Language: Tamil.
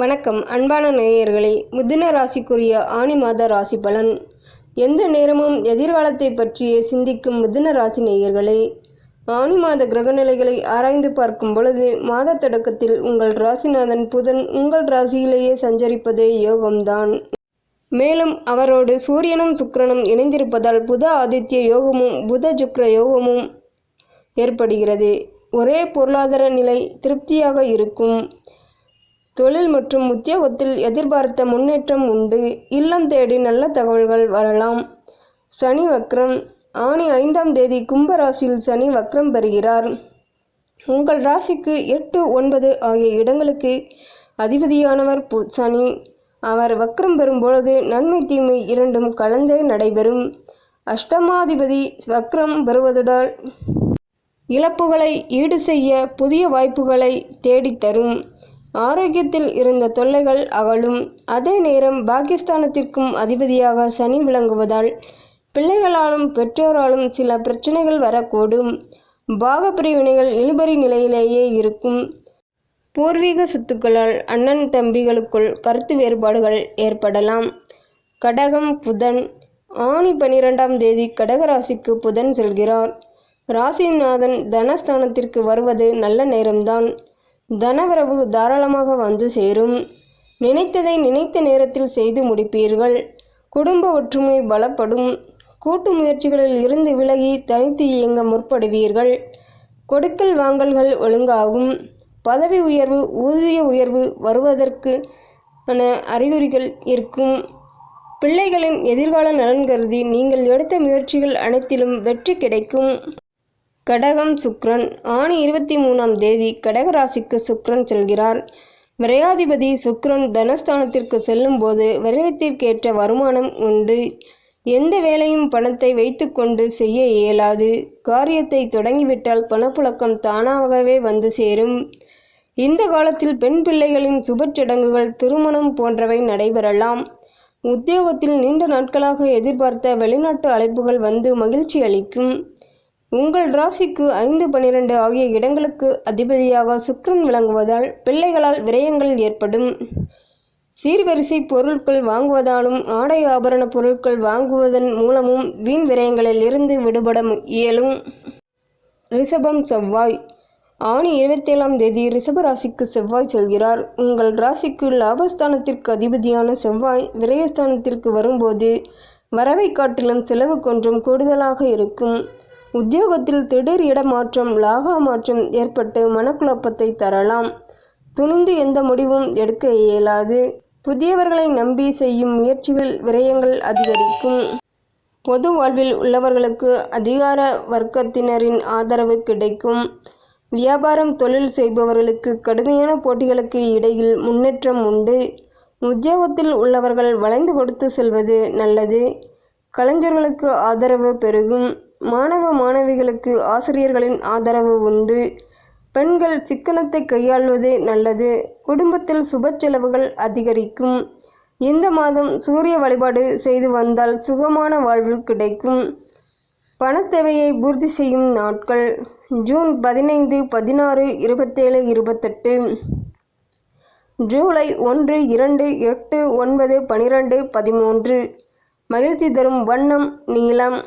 வணக்கம். அன்பான நேயர்களே மிதுன ராசிக்குரிய ஆணி மாத ராசி பலன். எந்த நேரமும் எதிர்காலத்தை பற்றியே சிந்திக்கும் மிதுன ராசி நேயர்களே ஆணி மாத கிரகநிலைகளை ஆராய்ந்து பார்க்கும் பொழுது மாத தொடக்கத்தில் உங்கள் ராசிநாதன் புதன் உங்கள் ராசியிலேயே சஞ்சரிப்பதே யோகம்தான். மேலும் அவரோடு சூரியனும் சுக்கிரனும் இணைந்திருப்பதால் புத ஆதித்ய யோகமும் புத சுக்கிர யோகமும் ஏற்படுகிறது. ஒரே பொருளாதார நிலை திருப்தியாக இருக்கும். தொழில் மற்றும் உத்தியோகத்தில் எதிர்பார்த்த முன்னேற்றம் உண்டு. இல்லம் தேடி நல்ல தகவல்கள் வரலாம். சனி வக்ரம். ஆணி ஐந்தாம் தேதி கும்பராசியில் சனி வக்ரம் பெறுகிறார். உங்கள் ராசிக்கு எட்டு ஒன்பது ஆகிய இடங்களுக்கு அதிபதியானவர் பு சனி. அவர் வக்ரம் பெறும்பொழுது நன்மை தீமை இரண்டும் கலந்தே நடைபெறும். அஷ்டமாதிபதி வக்ரம் பெறுவதுடால் இழப்புகளை ஈடு செய்ய புதிய வாய்ப்புகளை தேடித்தரும். ஆரோக்கியத்தில் இருந்த தொல்லைகள் அகலும். அதே நேரம் பாகிஸ்தானத்திற்கும் அதிபதியாக சனி விளங்குவதால் பிள்ளைகளாலும் பெற்றோராலும் சில பிரச்சனைகள் வரக்கூடும். பாகப்பிரிவினைகள் இழுபறி நிலையிலேயே இருக்கும். பூர்வீக சொத்துக்களால் அண்ணன் தம்பிகளுக்குள் கருத்து வேறுபாடுகள் ஏற்படலாம். கடகம் புதன். ஆணி பனிரெண்டாம் தேதி கடகராசிக்கு புதன் செல்கிறார். ராசிநாதன் தனஸ்தானத்திற்கு வருவது நல்ல நேரம்தான். தனவரவு தாராளமாக வந்து சேரும். நினைத்ததை நினைத்த நேரத்தில் செய்து முடிப்பீர்கள். குடும்ப ஒற்றுமை பலப்படும். கூட்டு முயற்சிகளில் இருந்து விலகி தனித்து இயங்க முற்படுவீர்கள். கொடுக்கல் வாங்கல்கள் ஒழுங்காகும். பதவி உயர்வு ஊதிய உயர்வு வருவதற்கு ஆன அறிகுறிகள் இருக்கும். பிள்ளைகளின் எதிர்கால நலன் கருதி நீங்கள் எடுத்த முயற்சிகள் அனைத்திலும் வெற்றி கிடைக்கும். கடகம் சுக்ரன் ஆணி இருபத்தி மூணாம் தேதி கடகராசிக்கு சுக்ரன் செல்கிறார். விரையாதிபதி சுக்ரன் தனஸ்தானத்திற்கு செல்லும் போது விரயத்திற்கேற்ற வருமானம் உண்டு. எந்த வேலையும் பணத்தை வைத்துக்கொண்டு செய்ய இயலாது. காரியத்தை தொடங்கிவிட்டால் பணப்புழக்கம் தானாகவே வந்து சேரும். இந்த காலத்தில் பெண் பிள்ளைகளின் சுபச்சடங்குகள் திருமணம் போன்றவை நடைபெறலாம். உத்தியோகத்தில் நீண்ட நாட்களாக எதிர்பார்த்த வெளிநாட்டு அழைப்புகள் வந்து மகிழ்ச்சி அளிக்கும். உங்கள் ராசிக்கு ஐந்து பன்னிரண்டு ஆகிய இடங்களுக்கு அதிபதியாக சுக்கரன் விளங்குவதால் பிள்ளைகளால் விரயங்கள் ஏற்படும். சீர்வரிசை பொருட்கள் வாங்குவதாலும் ஆடை ஆபரண பொருட்கள் வாங்குவதன் மூலமும் வீண் விரயங்களில் இருந்து விடுபட இயலும். ரிஷபம் செவ்வாய். ஆணி இருபத்தேழாம் தேதி ரிஷப ராசிக்கு செவ்வாய் செல்கிறார். உங்கள் ராசிக்கு லாபஸ்தானத்திற்கு அதிபதியான செவ்வாய் விரயஸ்தானத்திற்கு வரும்போது வரவை காட்டிலும் செலவு கொஞ்சம் கூடுதலாக இருக்கும். உத்தியோகத்தில் திடீர் இடமாற்றம் லாகா மாற்றம் ஏற்பட்டு மனக்குழப்பத்தை தரலாம். துணிந்து எந்த முடிவும் எடுக்க இயலாது. புதியவர்களை நம்பி செய்யும் முயற்சிகள் விரயங்கள் அதிகரிக்கும். பொது வாழ்வில் உள்ளவர்களுக்கு அதிகார வர்க்கத்தினரின் ஆதரவு கிடைக்கும். வியாபாரம் தொழில் செய்பவர்களுக்கு கடுமையான போட்டிகளுக்கு இடையில் முன்னேற்றம் உண்டு. உத்தியோகத்தில் உள்ளவர்கள் வளைந்து கொடுத்து செல்வது நல்லது. கலைஞர்களுக்கு ஆதரவு பெருகும். மாணவ மாணவிகளுக்கு ஆசிரியர்களின் ஆதரவு உண்டு. பெண்கள் சிக்கனத்தை கையாள்வது நல்லது. குடும்பத்தில் சுப செலவுகள் அதிகரிக்கும். இந்த மாதம் சூரிய வழிபாடு செய்து வந்தால் சுகமான வாழ்வு கிடைக்கும். பணத்தேவையை பூர்த்தி செய்யும் நாட்கள். ஜூன் பதினைந்து பதினாறு இருபத்தேழு இருபத்தெட்டு. ஜூலை ஒன்று இரண்டு எட்டு ஒன்பது பனிரெண்டு பதிமூன்று. மகிழ்ச்சி தரும் வண்ணம் நீளம்